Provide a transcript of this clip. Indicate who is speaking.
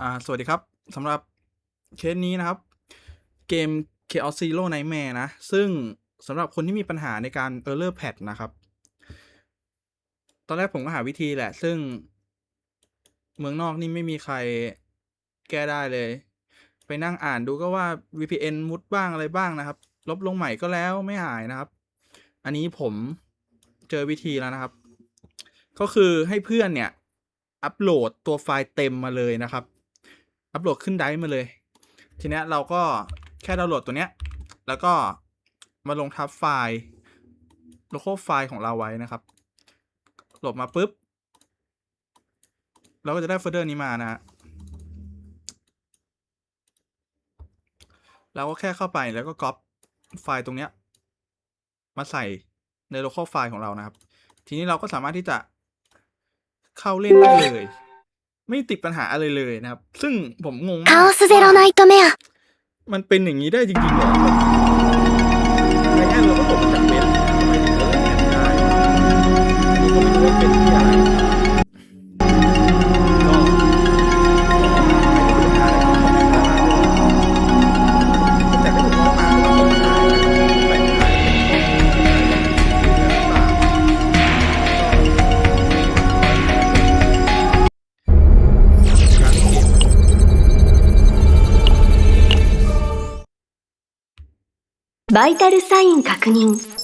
Speaker 1: อ่าสวัสดีครับสำหรับเคสนี้นะครับ เกม Chaos Zero Nightmare นะ ซึ่งสำหรับคนที่มีปัญหาในการ Error p a t นะครับ ตอนแรกผมก็หาวิธีแหละ ซึ่ง เมืองนอกนี่ไม่มีใครแก้ได้เลย ไปนั่งอ่านดูก็ว่า VPN มุดบ้างอะไรบ้างนะครับ ลบลงใหม่ก็แล้วไม่หายนะครับ อันนี้ผมเจอวิธีแล้วนะครับ ก็คือให้เพื่อนเนี่ย อัปโหลดตัวไฟล์เต็มมาเลยนะครับ อัปโหลดขึ้นไดรฟ์มาเลย ทีนี้เราก็แค่ดาวน์โหลดตัวเนี้ย แล้วก็มาลงทับไฟล์ local ไฟล์ของเราไว้นะครับ โหลดมาปุ๊บ เราก็จะได้โฟลเดอร์นี้มานะฮะเราก็แค่เข้าไปแล้วก็ก๊อปไฟล์ตรงเนี้ย มาใส่ใน local ไฟล์ของเรานะครับ ทีนี้เราก็สามารถที่จะเข้าเล่นได้เลย ไม่ติดปัญหาอะไรเลยนะครับ ซึ่งผมงงมากมันเป็นอย่างนี้ได้จริงๆเหรอในแง่เราก็ตกจากเป็นทำไมถึงเล่นง่ได้ก็ไม่รู้ว่าเป็น
Speaker 2: バイタルサイン確認。